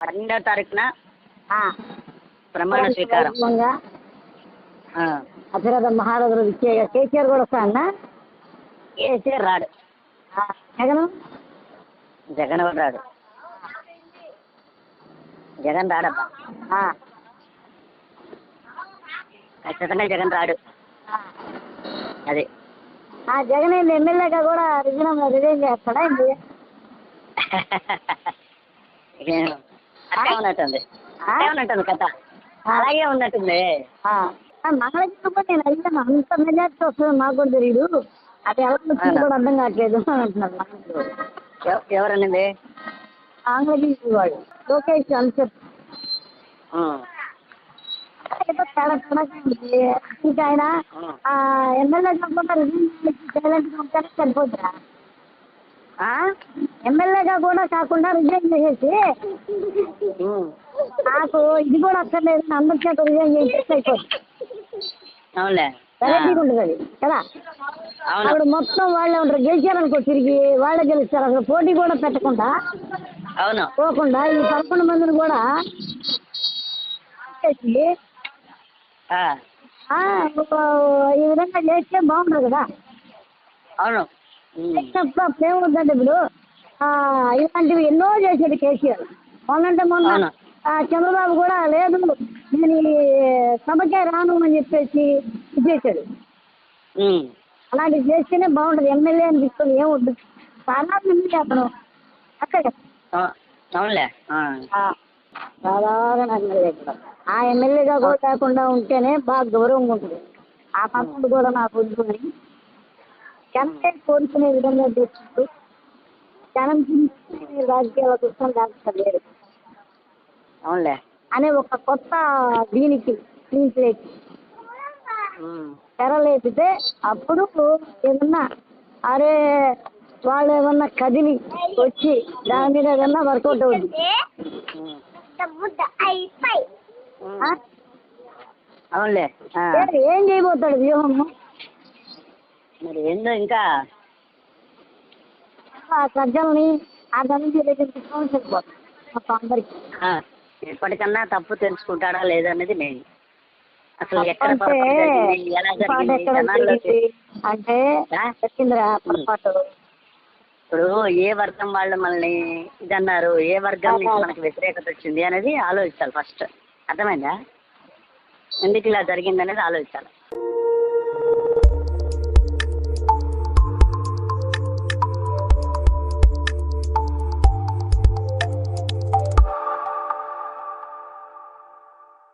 పన్నెండవ తారీఖున. ప్రమాణ స్వీకారం. అతిరథ మహారథులు ఇచ్చే కేసీఆర్ కూడా వస్తా అన్న కేసీఆర్ రాడు. జగన్? జగన్ రాడు. జగన్ రాడబ్బా. ఖచ్చితంగా జగన్ రాడు. అది. ఆ జగన్ ఎమ్మెల్యేగా కూడా రిజైన్ రిజైన్ చేస్తాడా ఏంటి అట్టే ఉన్నట్టుంది. అట్టే ఉన్నట్టుంది కథ. అలాగే ఉన్నట్టుంది. మంగళగిరిలో నేను అడిగాను అంత మెజార్టీ వస్తుంది మాకు కూడా తెలియదు అది ఎలా వచ్చింది కూడా అర్థం కావట్లేదు అని అంటున్నారు మంగళగిరిలో. ఎవ- ఎవరనింది మంగళగిరి వాడు. లోకేష్ అనుసరి ఉం. ఏదో తేడా తేడాగా ఉంది. ఇంకా ఆయన ఎమ్మెల్యే కాకుండా రిజైన్ సైలెంట్గా ఉంటేనే సరిపోతుందా ఆ? ఎమ్మెల్యేగా కూడా కాకుండా రిజైన్ చేసేసి. నాకు ఇది కూడా అక్కర్లేదు అందరి చేత రిజైన్ చేసేసి అయిపోతుంది అవునులే. ఉంటుంది కదా? అప్పుడు మొత్తం వాళ్ళే ఉంటారు గెలిచారనుకో తిరిగి వాళ్ళే గెలుస్తారు అసలు పోటీ కూడా పెట్టకుండా అవును. పోకుండా ఈ పదకొండు మందిని కూడా ఈ విధంగా చేస్తే బాగుంటుంది కదా? అవును. చేసినప్పుడు ఏమవుతుందంటే ఇప్పుడు. ఇలాంటివి ఎన్నో చేసేది కేసీఆర్. మొన్నంటే మొన్న చంద్రబాబు కూడా లేదు నేను ఈ సభకే రాను అని చెప్పేసి చేశాడు. అలాంటివి చేస్తేనే బాగుంటుంది. ఎమ్మెల్యే అని తీసుకొని ఏమొద్దు సాధారణ ఎమ్మెల్యే అతను. ఆ, సాధారణ ఎమ్మెల్యే కూడా ఆ ఎమ్మెల్యేగా కూడా కాకుండా ఉంటేనే బాగా గౌరవంగా ఉంటుంది. ఆ పనులు కూడా నాకు వద్దుకొని జనమే కోరుకునే విధంగా చేస్తుంటూ జనం గురించి రాజకీయాలకు వస్తాం లేకపోతే అవునులే. అనే ఒక కొత్త దీనికి స్క్రీన్ ప్లేకి ఉం. తెరలేపితే అప్పుడు ఏమన్నా అరే వాళ్ళు ఏమన్నా కదిలి వచ్చి దాని మీద ఏదన్నా వర్కౌట్ అవుతుంది? అవునులే. ఆ. ఏ- ఏం చేయబోతాడు వ్యూహము? మరి ఏందో ఇంకా? ఆ గణించి దగ్గర తీసుకొని వెళ్ళిపోతాడు మొత్తం అందరికి. ఆ. ఎప్పటికన్నా తప్పు తెలుసుకుంటాడా లేదనేది మెయిన్. అసలు ఎక్కడ అంటే ఇప్పుడు ఏ వర్గం వాళ్ళు మనల్ని ఇదన్నారు ఏ వర్గం నుంచి మనకి వ్యతిరేకత వచ్చింది అనేది ఆలోచించాలి ఫస్ట్. అర్థమైందా? ఎందుకు ఇలా జరిగింది అనేది ఆలోచించాలి.